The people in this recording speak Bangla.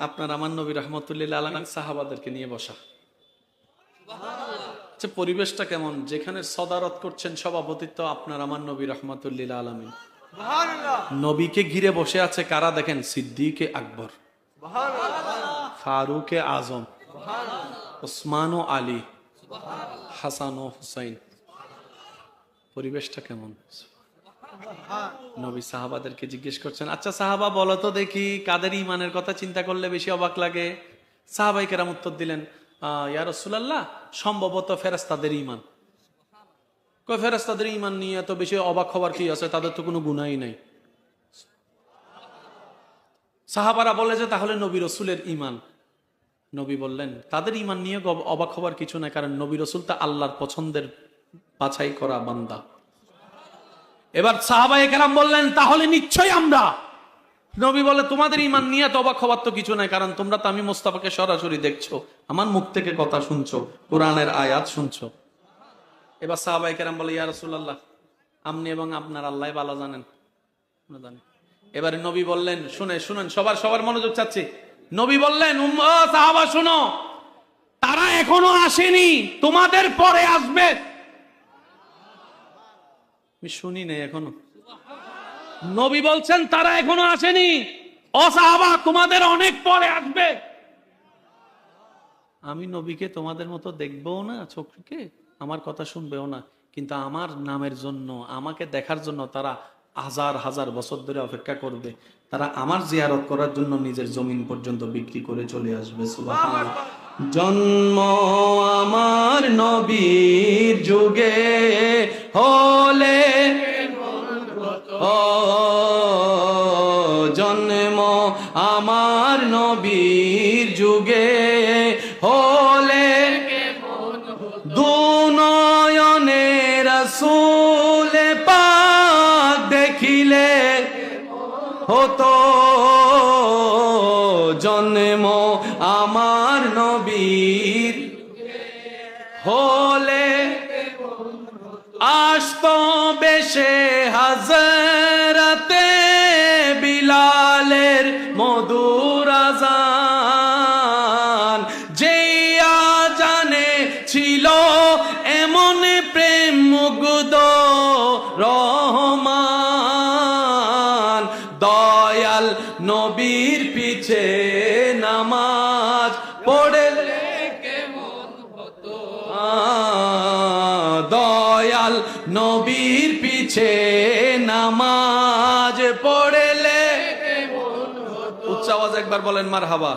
আপনার আমার নবী রহমতুল্লিল্লা আলম সাহাবাদেরকে নিয়ে বসা। আচ্ছা পরিবেশটা কেমন? যেখানে সদারত করছেন সভাপতিত্ব আপনার আমার নবী রহমতুল্লিল আলমিন। নবীকে ঘিরে বসে আছে কারা দেখেন? সিদ্দিকে আকবর ফারুকে আজম ওসমান ও আলী হাসান ও হুসাইন। পরিবেশটা কেমন? নবী সাহাবাদেরকে জিজ্ঞেস করছেন আচ্ছা সাহাবা, বলো তো দেখি কাদের ইমানের কথা চিন্তা করলে বেশি অবাক লাগে? সাহাবাই কেরাম উত্তর দিলেন ইয়া রসুলাল্লাহ, সম্ভবত ফেরাস্তাদের ইমান কয় ফেরাস্তাদের ইমান নিয়ে এত বেশি অবাক হবার কি আছে? তাদের তো কোনো গুণাই নাই। সাহাবারা বলে যে, তাহলে নবী রসুলের ইমান নবী বললেন, তাদের ইমান নিয়ে অবাক হবার কিছু নাই, কারণ নবী রসুল তা আল্লাহর পছন্দের বাছাই করা বান্দা। এবার সাহাবাই কেরাম বললেন, তাহলে নিশ্চয়ই আমরা। নবী বলে, তোমাদের ইমান নিয়ে তো অবাক হবার তো কিছু নাই, কারণ তোমরা তো আমি মোস্তাফাকে সরাসরি দেখছ। আমার মুখ থেকে কথা শুনছো, কোরআনের আয়াত শুনছো। এবার সাহাবাই কেরাম বলে, ইয়া রাসূলুল্লাহ, আপনি এবং আপনার আল্লাহ ভালো জানেন। আমরা এবারে নবী বললেন শুনে শুনেন, সবার সবার মনোযোগ চাচ্ছি। নবী বললেন সাহাবা, শুনো, তারা এখনও আসেনি, তোমাদের পরে আসবে। আমি শুনি নাই এখনও। নবী বলছেন, তারা এখনও আসেনি। অসাহাবা, তোমাদের অনেক পরে আসবে। আমি নবীকে তোমাদের মতো দেখবও না, চোখকে, আমার কথা শুনবেও না। কিন্তু আমার নামের জন্য, আমাকে দেখার জন্য তারা হাজার হাজার বছর ধরে অপেক্ষা করবে। তারা আমার জিয়ারত করার জন্য নিজের জমিন পর্যন্ত বিক্রি করে চলে আসবে। জন্ম আমার নবীর যুগে হলে আমার নবীর যুগে হলে দুনয়নে রসুল পাক দেখিলে হতো জন্ম আমার নবীর হলে। আসত বেশে হাজরতে বিলালের মধুর আজান। যে ছিল এমন প্রেম মুগ্ধ রহমান। দয়াল নবীর পিছে নামাজ পড়লে দয়াল নবীর পিছে নামাজ পড়লে উচ্চ আওয়াজ একবার বলেন মার হাবা